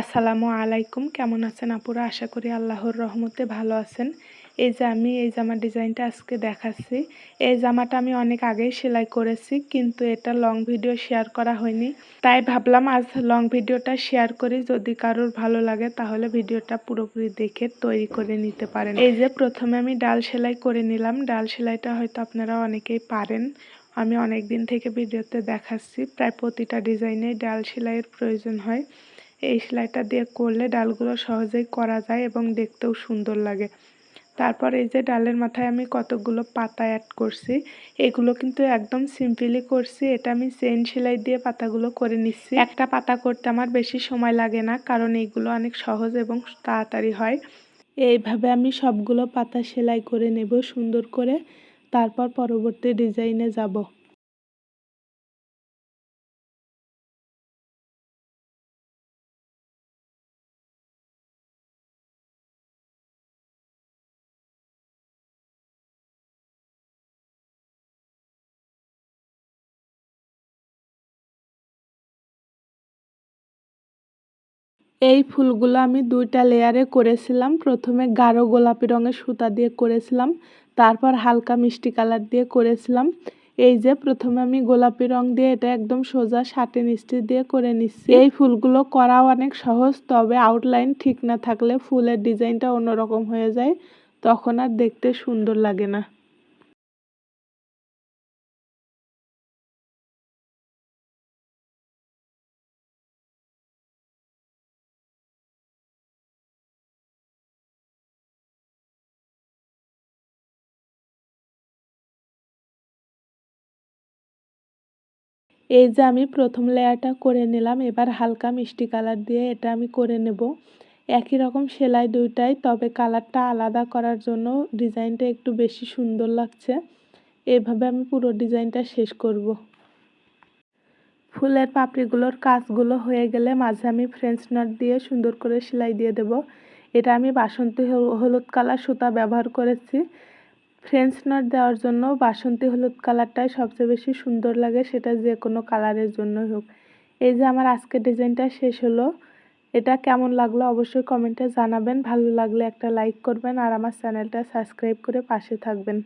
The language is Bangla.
আসসালামু আলাইকুম। কেমন আছেন আপুরা? আশা করি আল্লাহর রহমতে ভালো আছেন। এই যে আমি এই জামার ডিজাইনটা আজকে দেখাচ্ছি। এই জামাটা আমি অনেক আগেই সেলাই করেছি, কিন্তু এটা লং ভিডিও শেয়ার করা হয়নি। তাই ভাবলাম আজ লং ভিডিওটা শেয়ার করি। যদি কারোর ভালো লাগে, তাহলে ভিডিওটা পুরোপুরি দেখে তৈরি করে নিতে পারেন। এই যে প্রথমে আমি ডাল সেলাই করে নিলাম। ডাল সেলাইটা হয়তো আপনারা অনেকেই পারেন। আমি অনেক দিন থেকে ভিডিওতে দেখাচ্ছি। প্রায় প্রতিটা ডিজাইনেই ডাল সেলাইয়ের প্রয়োজন হয়। এই সেলাইটা দিয়ে করলে ডালগুলো সহজেই করা যায় এবং দেখতেও সুন্দর লাগে। তারপর এই যে ডালের মাথায় আমি কতগুলো পাতা অ্যাড করছি, এগুলো কিন্তু একদম সিম্পলি করছি। এটা আমি চেন সেলাই দিয়ে পাতাগুলো করে নিচ্ছি। একটা পাতা করতে আমার বেশি সময় লাগে না, কারণ এইগুলো অনেক সহজ এবং তাড়াতাড়ি হয়। এইভাবে আমি সবগুলো পাতা সেলাই করে নেব সুন্দর করে। তারপর পরবর্তী ডিজাইনে যাব। এই ফুলগুলো আমি দুইটা লেয়ারে করেছিলাম। প্রথমে গাঢ় গোলাপি রঙের সুতা দিয়ে করেছিলাম। তারপর হালকা মিষ্টি কালার দিয়ে করেছিলাম। এই যে প্রথমে আমি গোলাপি রং দিয়ে এটা একদম সোজা সাটে স্টিচ দিয়ে করে নিচ্ছি। এই ফুলগুলো করাও অনেক সহজ, তবে আউটলাইন ঠিক না থাকলে ফুলের ডিজাইনটা অন্যরকম হয়ে যায়। তখন আর দেখতে সুন্দর লাগে না। এই যে আমি প্রথম লেয়ারটা করে নিলাম, এবার হালকা মিষ্টি কালার দিয়ে এটা আমি করে নেব। একই রকম সেলাই দুইটাই, তবে কালারটা আলাদা করার জন্য ডিজাইনটা একটু বেশি সুন্দর লাগছে। এভাবে আমি পুরো ডিজাইনটা শেষ করব। ফুলের পাপড়িগুলোর কাজগুলো হয়ে গেলে মাঝে আমি ফ্রেঞ্চ নট দিয়ে সুন্দর করে সেলাই দিয়ে দেব। এটা আমি বাসন্তী হলুদ কালার সুতা ব্যবহার করেছি। ফ্রেঞ্চ নট দেওয়ার জন্য বাসন্তী হলুদ কালারটাই সবচেয়ে বেশি সুন্দর লাগে, সেটা যে কোনো কালারের জন্যই হোক। এই যে আমার আজকের ডিজাইনটা শেষ হলো, এটা কেমন লাগল অবশ্যই কমেন্টে জানাবেন। ভালো লাগলে একটা লাইক করবেন আর আমার চ্যানেলটা সাবস্ক্রাইব করে পাশে থাকবেন।